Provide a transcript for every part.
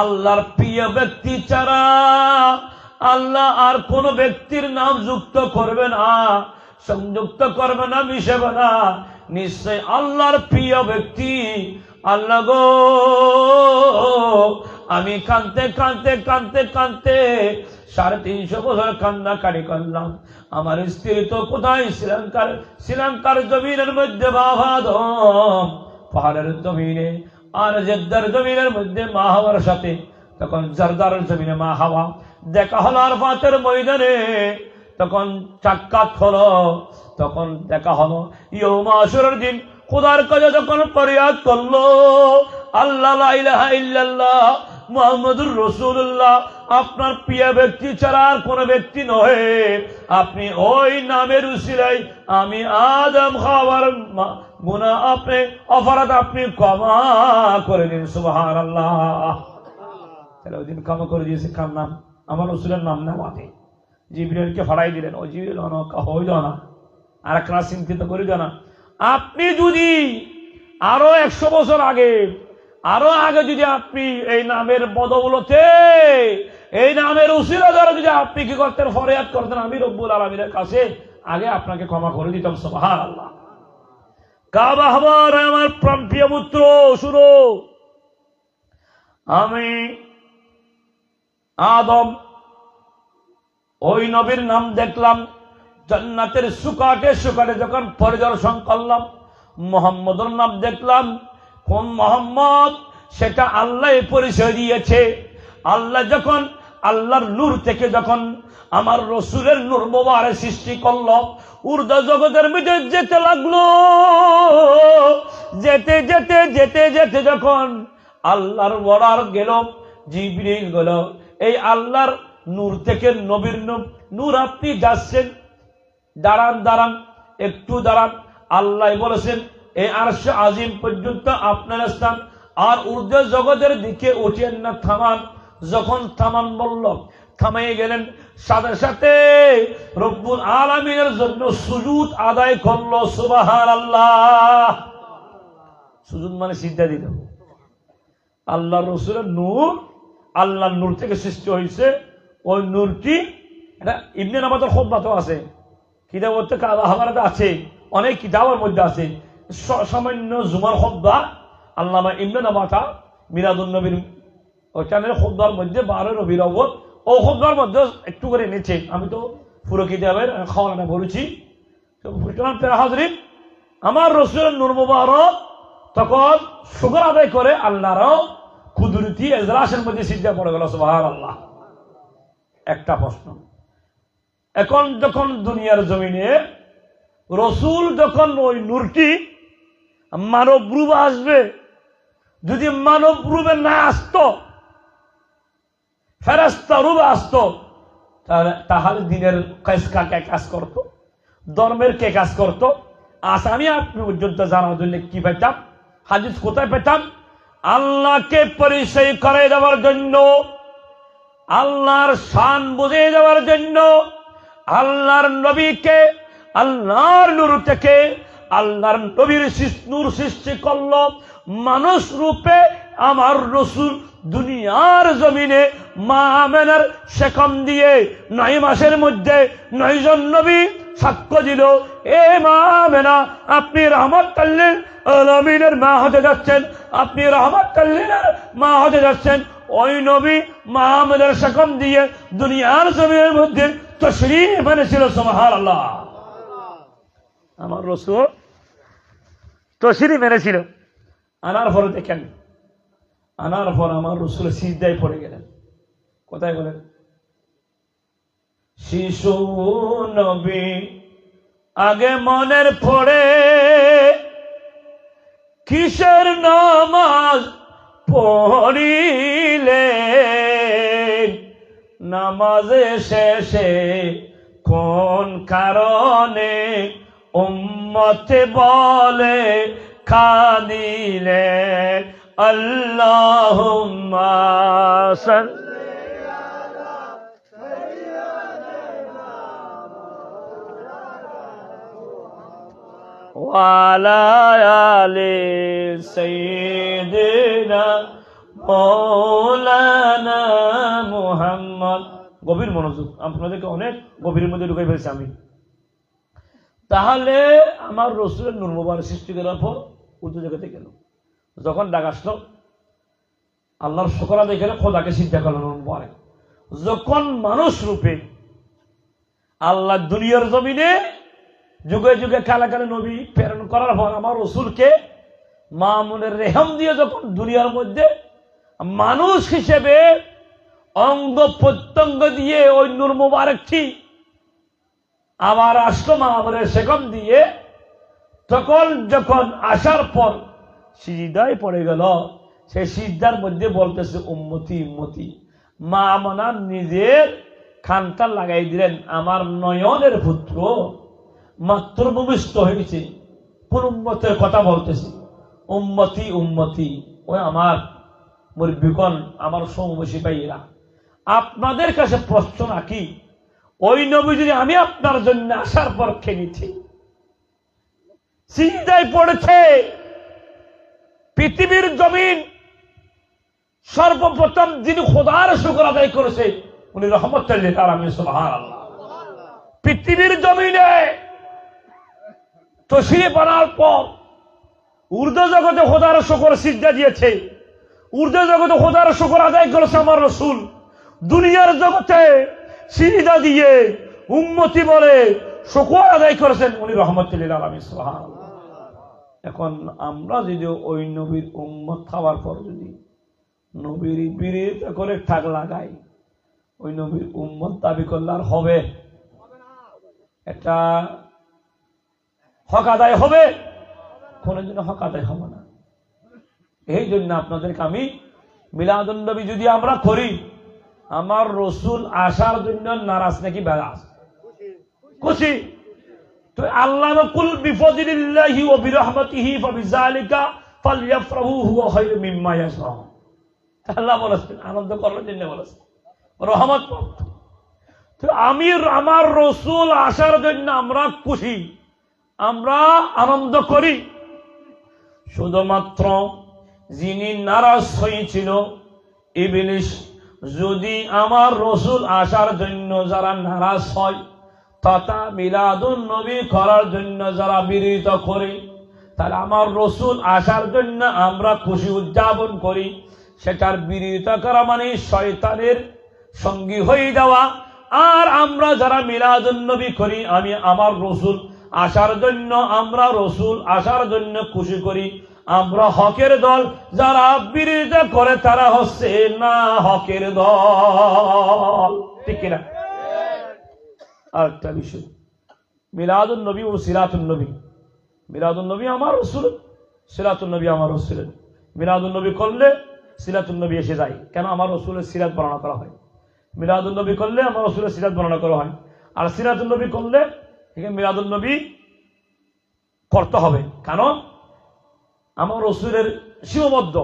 আল্লাহর প্রিয় ব্যক্তি ছাড়া আল্লাহ আর কোন ব্যক্তির নাম যুক্ত করবে না, সংযুক্ত করবে না মিশবে না। নিশ্চয় আল্লাহর প্রিয় ব্যক্তি। আল্লাহ গো, আমি কানতে কানতে কানতে কানতে সাড়ে তিনশো বছর কান্না কাটি করলাম। আমার স্ত্রী তো কোথায়? শ্রীলঙ্কার শ্রীলঙ্কার জমিনের মধ্যে বাবাদম পাহাড়ের জমিনে। আর জেদ্দার জমিনের মধ্যে মা হওয়ার সাথে, তখন জর্দার জমিনে মা হাওয়া। দেখা হলো আর ফাতের ময়দানে, তখন চাক্কাত হলো, তখন দেখা হলো ইয়ো মাসুরের দিন খুদার কাজে যখন ফরিয়াদ করল আল্লাহ মুহাম্মদুর রাসূলুল্লাহ। আপনার প্রিয় ব্যক্তি ছাড়া আর কোন ব্যক্তি নহে। আপনি ওই নামের উসিলাই আমি আদম খাওয়ার গুণা আপনি, অপরাধ আপনি ক্ষমা করে দিন, সুবহানাল্লাহ। তাহলে ওই ক্ষমা করে দিয়েছে কার নাম? আমার রসুলের নাম না মাতে জিবরিলকে ফাড়াই দিলেন, ও অনকা হইল না। আর একটা চিন্তিত করিল না। আপনি যদি আরও একশো বছর আগে আরও আগে যদি আপনি এই নামের বদৌলতে, এই নামের উসিলা দ্বারা যদি আপনি কি করতেন, ফরিয়াদ করতেন, আমি রব্বুল আলমীর কাছে আগে আপনাকে ক্ষমা করে দিতাম সবাহ আল্লাহ কাবা হবার আমার প্রাণ, প্রিয় পুত্র, শুনো। আমি আদম, ওই নবীর নাম দেখলাম, জান্নাতের সুকাটে সুকাটে যখন পরিদর্শন করলাম, মোহাম্মদের নাম দেখলাম কোন মোহাম্মদ? সেটা আল্লাহ পরিচয় দিয়েছে। আল্লাহ যখন আল্লাহর নূর থেকে যখন আমার রসুলের নূর মোবারে সৃষ্টি করল, উর্দা জগতের মধ্যে যেতে লাগল। যেতে যেতে যেতে যেতে যখন আল্লাহর বড়ার গেল, জিবরিল গেল। এই আল্লাহর নূর থেকে নবীর নূর আপনি যাচ্ছেন। দাঁড়ান দাঁড়ান, একটু দাঁড়ান। আল্লাহ বলেছেন এই আরশ আজিম পর্যন্ত আপনার স্থান। আর ঊর্ধ্ব জগতের দিকে উঠেন না থামান। যখন থামান বলল থামাই গেলেন। সাথে সাথে রব্বুল আলমিনের জন্য সুজুদ আদায় করল সুবাহার আল্লাহ সুজুদ মানে সিদ্ধা দিল। আল্লাহ রসুলের নূর, আল্লাহর নূর থেকে সৃষ্টি হয়েছে। ওই নূরটি, এটা ইবনে নামাজের খোদ্া আছে। কিতাব হামারাতে আছে। অনেক কিতাবের মধ্যে আছে। সামান্য জুমার খোদ্া আল্লামা ইবনে নামাতা মিরাদুল নবীর ওইখানের খোদ্ার মধ্যে বারো রবির অবত ও খোদ্ার মধ্যে একটু করে নিচ্ছে আমি তো পুরো কিতাবের খাওয়ানা বলেছি হাজরিন, আমার রসুলের নূর তখন শুকর আদায় করে আল্লাহরও কুদরতি এজলাসের মধ্যে সিদ্ধা পড়ে গেল সুবাহ আল্লাহ একটা প্রশ্ন। এখন যখন দুনিয়ার জমিনে রসুল যখন ওই নূরটি মানব রূপে আসবে। যদি মানব রূপে না আসতো ফেরাস্তা রূপে আসতো, তাহলে তাহলে দিনের কাজ কাকে কাজ করতো? ধর্মের কে কাজ করতো? আজ আমি আপনি পর্যন্ত জানার জন্য কি পেতাম? হাজিজ কোথায় পেতাম? আল্লাহকে পরিচয় করে দেওয়ার জন্য, আল্লাহর শান বুঝিয়ে দেওয়ার জন্য, আল্লাহর নবীকে, আল্লাহর নূর থেকে আল্লাহর নবীর নূর সৃষ্টি করল। মানুষ রূপে আমার রসুল দুনিয়ার জমিনে মা আমেনার শেকম দিয়ে নয় মাসের মধ্যে নয়জন নবী সাক্ষ্য দিল। এ মা আমেনা, আপনি রহমত কাল্লেন আলমিনের মা হতে যাচ্ছেন। আপনি রহমত কাল্লিনের মা হতে যাচ্ছেন। ওই নবী মাহমুদের সকম দিয়ে দুনিয়ার জমিনের মধ্যে তশরিফ এনেছিল সোমাহার আল্লাহ আমার রসুল তশরিফ এনেছিল আনার পরে দেখেন, আনার পর আমার রসুল সিজদায় পড়ে গেলেন। কোথায় বলেন শিশু নবী আগে মনের পড়ে কিসের নামাজ পড়িলে? নামাজে শেষে কোন কারণে উম্মতে বলে কাঁদিলে আল্লাহ وعلى آل سيدنا মৌলানা মুহাম্মদ গভীর মনোযোগ আপনাদেরকে অনেক গভীরের মধ্যে ঢুকাই ফেলেছি আমি তাহলে আমার রসুলের নূর সৃষ্টি করার পর উর্দু জগতে গেল। যখন ডাক আসলো, আল্লাহর শুকর করে খোদাকে সিদ্ধা করল নূর মুবারক। যখন মানুষ রূপে আল্লাহ দুনিয়ার জমিনে যুগে যুগে কালা কালে নবী প্রেরণ করার পর আমার রসুলকে মামুনের রেহম দিয়ে যখন দুনিয়ার মধ্যে মানুষ হিসেবে অঙ্গ প্রত্যঙ্গ দিয়ে ওই নূর মুবারকটি আবার আসলো মামুনের সেকম দিয়ে তখন যখন আসার পর সিজিদায় পড়ে গেল সেই সিদ্ধার মধ্যে বলতেছে, উম্মতি উম্মতি। মা আমনার নিজের খানটা লাগাই দিলেন। আমার নয়নের পুত্র মাত্র ভূমিষ্ঠ হয়েছে, কোন উম্মতের কথা বলতেছে। উম্মতি উম্মতি, ওই আমার মুরব্বিকন আমার সমবসী ভাইয়েরা, আপনাদের কাছে প্রশ্ন রাখি ওই নবী যদি আমি আপনার জন্য আসার পর খেয়ে চিন্তায় পড়েছে, পৃথিবীর জমিন সর্বপ্রথম যিনি খোদার শুকর আদায় করেছে, উনি রহমত তার আমি পৃথিবীর জমিনে তসিয়ে বানার পর উর্দু জগতে খোদার শুকর সিদ্ধা দিয়েছে উর্দু জগতে খোদার শুকর আদায় করেছে আমার রসুল। দুনিয়ার জগতে সিজদা দিয়ে উন্মতি বলে শুকর আদায় করেছেন উনি রহমতুল্লাহ আলমী সুবহান এখন আমরা যদি ওই নবীর উম্মত খাওয়ার পর যদি নবীর বিরোধিতা করে ঠাক লাগাই, ওই নবীর উম্মত দাবি করলে আর হবে? একটা হক আদায় হবে? কোনোদিন হক আদায় হবে না। এই জন্য আপনাদেরকে আমি মিলাদুন্নবী যদি আমরা করি আমার রসুল আসার জন্য নারাজ নাকি বেড়াস খুশি। তো আল্লাহ কুল বিফদিল্লাহি ওয়া বিরহমাতিহি ফাবিযালিকা ফালইফরাহু হুয়া খায়রু মিম্মা ইয়াসমাউন আল্লাহ বলেছেন, আনন্দ করার জন্য বলেছেন। রহমত তো আমি আমার রসুল আসার জন্য আমরা খুশি, আমরা আনন্দ করি। শুধুমাত্র যিনি নারাজ হয়েছিল, ইবলিশ যদি আমার রসুল আসার জন্য যারা নারাজ হয়, তথা মিলাদুন নবী করার জন্য যারা বিরত করে, তাহলে আমার রসুল আসার জন্য আমরা খুশি উদযাপন করি। সেটার বিরোধিতা করা মানে শয়তানের সঙ্গী হয়ে যাওয়া। আর আমরা যারা মিলাদুন্নবী করি, আমি আমার রসুল আসার জন্য, আমরা রসুল আসার জন্য খুশি করি। আমরা হকের দল, যারা বিরোধিতা করে তারা হচ্ছে না হকের দল। ঠিক কিনা? আরেকটা বিষয়। মিলাদুন নবী ও সিরাতুন নবী। মিলাদুন নবী আমার রসুল, সিরাতুন নবী আমার রসুল। মিলাদুন নবী করলে সিরাতুন নবী এসে যায়। কেন? আমার রসুলের সিরাত বর্ণনা করা হয়। মিলাদুল নবী করলে আমার রসুলের সিরাত বর্ণনা করা হয়। আর সিরাতুল নবী করলে মিলাদুল নবী করতে হবে। কারণ আমার রসুলের সীমাবদ্ধ।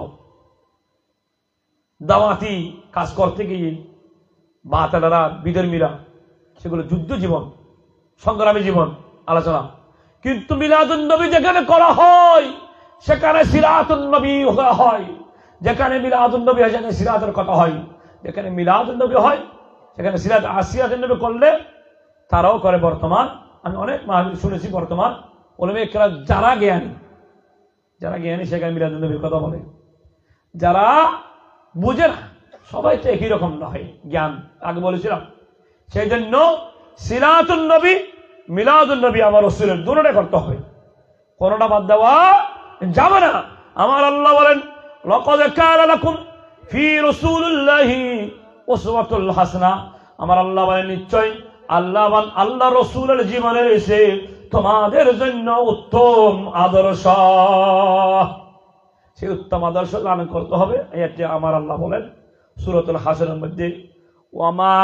দাওয়াতি কাজ করতে গিয়ে বাতালারা বিধর্মীরা সেগুলো যুদ্ধ জীবন, সংগ্রামী জীবন, আলোচনা। কিন্তু মিলাদুল নবী যেখানে করা হয়, সেখানে সিরাতুল নবী হয়। যেখানে মিলাদুল নবী হয়, সেখানে সিরাতের কথা হয়। যেখানে মিলাদুল নবী হয়, সেখানে সিরাত আর নবী করলে, তারাও করে বর্তমান। আমি অনেক মাহবিল শুনেছি বর্তমান। ওলমে যারা জ্ঞানী যারা জ্ঞানী সেখানে মিলাদুল নবীর কথা বলে। যারা বুঝে না, সবাই তো একই রকম নয় জ্ঞান। আগে বলেছিলাম সেই জন্য সিরাতুল নবী মিলাদুল নবী আমার রসুলের দুটোটা করতে হবে। কোনোটা বাদ দেওয়া যাবে না। আমার আল্লাহ বলেন আমার আল্লাহ বলেন নিশ্চয় আল্লাহ আল্লাহ রসুলের জীবনে রয়েছে তোমাদের জন্য উত্তম আদর্শ। সেই উত্তম আদর্শ লালন করতে হবে, এটি আমার আল্লাহ বলেন সুরতুল হাসানের মধ্যে, ওয়ামা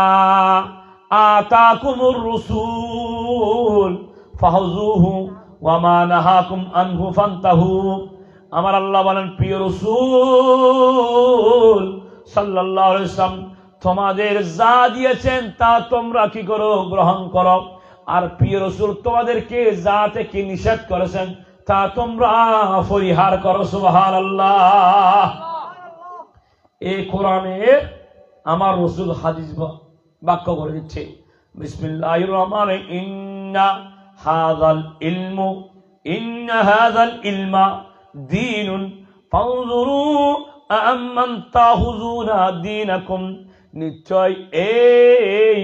আতাকুমুর রসুল ফাহজুহু ওয়ামা নাহাকুম আনহু ফান্তাহু। আমার আল্লাহ বলেন, প্রিয় রসুল সাল্লাল্লাহু আলাইহি তোমাদের যা দিয়েছেন তা তোমরা কি করো গ্রহণ করো? আর প্রিয় রসুল, তোমাদেরকে যা থেকে নিষেধ করেছেন? তা তোমরা পরিহার করো, সুবহানাল্লাহ। এই কোরআনে আমার রসুল হাদিস বাক্য করে দিচ্ছে। ইন্না ইলমু, ইন্না ইলমা নিশ্চয় এই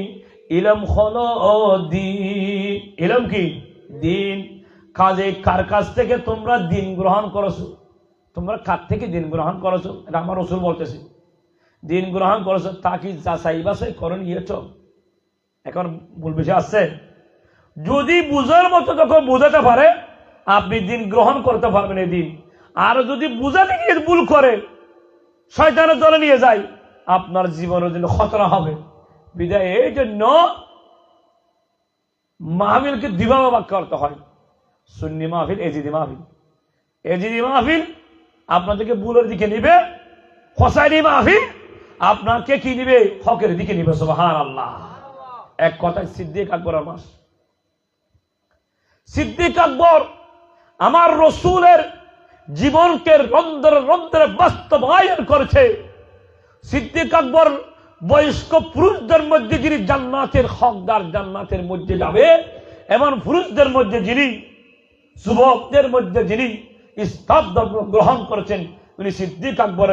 ইলম হলো দিন। ইলম কি? দিন। কাজে কার কাছ থেকে তোমরা দিন গ্রহণ করেছ? তোমরা কার থেকে দিন গ্রহণ করেছ? এটা আমার রসুল বলতেছে। দিন গ্রহণ করেছ, তা কি যাচাই বাছাই করে নিয়েছ? এখন ভুল বিষয় আসছে যদি বুঝার মতো যখন বোঝাতে পারে, আপনি দিন গ্রহণ করতে পারবেন এই দিন। আর যদি বুঝাতে গিয়ে ভুল করে, শয়তানের দলে নিয়ে যায়, আপনার জীবনের জন্য খতরা হবে। বিদায়। এই জন্য মাহফিলকে দিবাবাক করতে হয়। সুন্নি মাহফিল, এজিদি মাহফিল। এজিদি মাহফিল আপনাদেরকে বুলের দিকে নিবে, হোসাইনি মাহফিল আপনাকে কি নিবে? হকের দিকে নিবে সুবহান আল্লাহ এক কথায় সিদ্দিক আকবর মাস। সিদ্দিক আকবর আমার রসুলের জীবনকে রন্ধ্রে রন্ধ্রে বাস্তবায়ন করেছে। সিদ্দিক আকবর বয়স্ক পুরুষদের মধ্যে যিনি জান্নাতের হকদার, জান্নাতের মধ্যে যাবে, এমন পুরুষদের মধ্যে যিনি, যুবকদের মধ্যে যিনি ইস্তাব গ্রহণ করেছেন, উনি সিদ্দিক আকবর